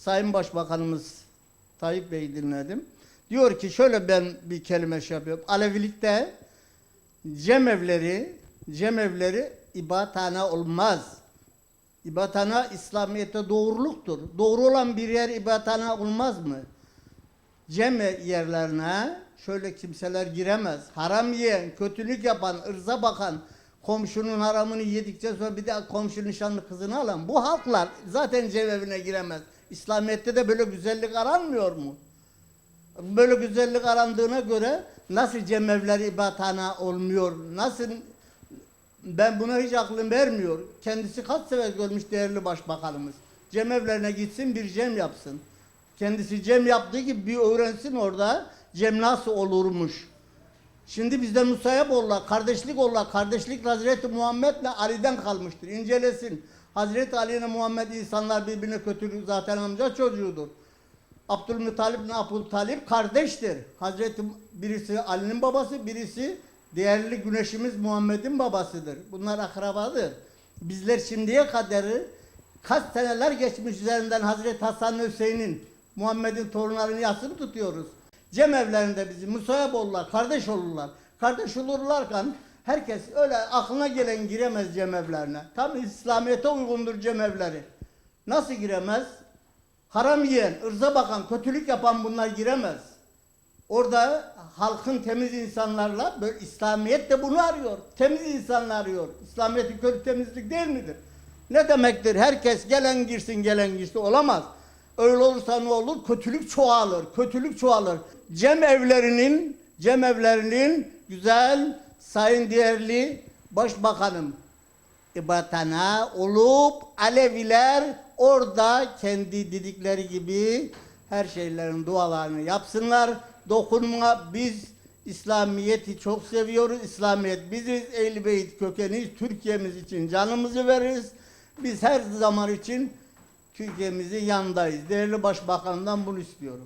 Sayın Başbakanımız Tayyip Bey'i dinledim. Diyor ki şöyle ben bir kelime şey yapıyorum. Alevilikte cemevleri, cemevleri ibathane olmaz. İbathane İslamiyet'te doğruluktur. Doğru olan bir yer ibathane olmaz mı? Cem yerlerine şöyle kimseler giremez. Haram yiyen, kötülük yapan, ırza bakan, komşunun haramını yedikten sonra bir de komşu nişanlı kızını alan bu halklar zaten cemevine giremez. İslamiyet'te de böyle güzellik aranmıyor mu? Böyle güzellik arandığına göre nasıl cemevleri ibathane olmuyor? Nasıl ben buna hiç aklım vermiyor. Kendisi kaç sefer görmüş değerli başbakanımız. Cemevlerine gitsin bir cem yapsın. Kendisi cem yaptığı gibi bir öğrensin orada cem nasıl olurmuş. Şimdi bizde musayap olurlar, kardeşlik olurlar. Kardeşlik Hazreti Muhammed'le Ali'den kalmıştır. İncelesin. Hazreti Ali ile Muhammed insanlar birbirine kötülük zaten amca çocuğudur. Abdülmuttalip ile Abdültalip kardeştir. Hazreti birisi Ali'nin babası, birisi değerli güneşimiz Muhammed'in babasıdır. Bunlar akrabadır. Bizler şimdiye kadar kaç seneler geçmiş üzerinden Hazreti Hasan Hüseyin'in Muhammed'in torunlarını yasını tutuyoruz. Cem evlerinde bizi musayap olurlar, kardeş olurlar. Kardeş olurlarken herkes öyle aklına gelen giremez cem evlerine. Tam İslamiyet'e uygundur cem evleri. Nasıl giremez? Haram yiyen, ırza bakan, kötülük yapan bunlar giremez. Orada halkın temiz insanlarla böyle İslamiyet de bunu arıyor. Temiz insanlar arıyor. İslamiyet'in kötü temizlik değil midir? Ne demektir? Herkes gelen girsin gelen girsin olamaz. Öyle olursa ne olur? Kötülük çoğalır. Kötülük çoğalır. Cem evlerinin cem evlerinin güzel sayın değerli başbakanım ibatana olup Aleviler orada kendi dedikleri gibi her şeylerin dualarını yapsınlar. Dokunma biz İslamiyet'i çok seviyoruz. İslamiyet biziz. Ehl-i Beyt kökeniyiz. Türkiye'miz için canımızı veririz. Biz her zaman için Türkiye'mizin yanındayız. Değerli Başbakan'dan bunu istiyorum.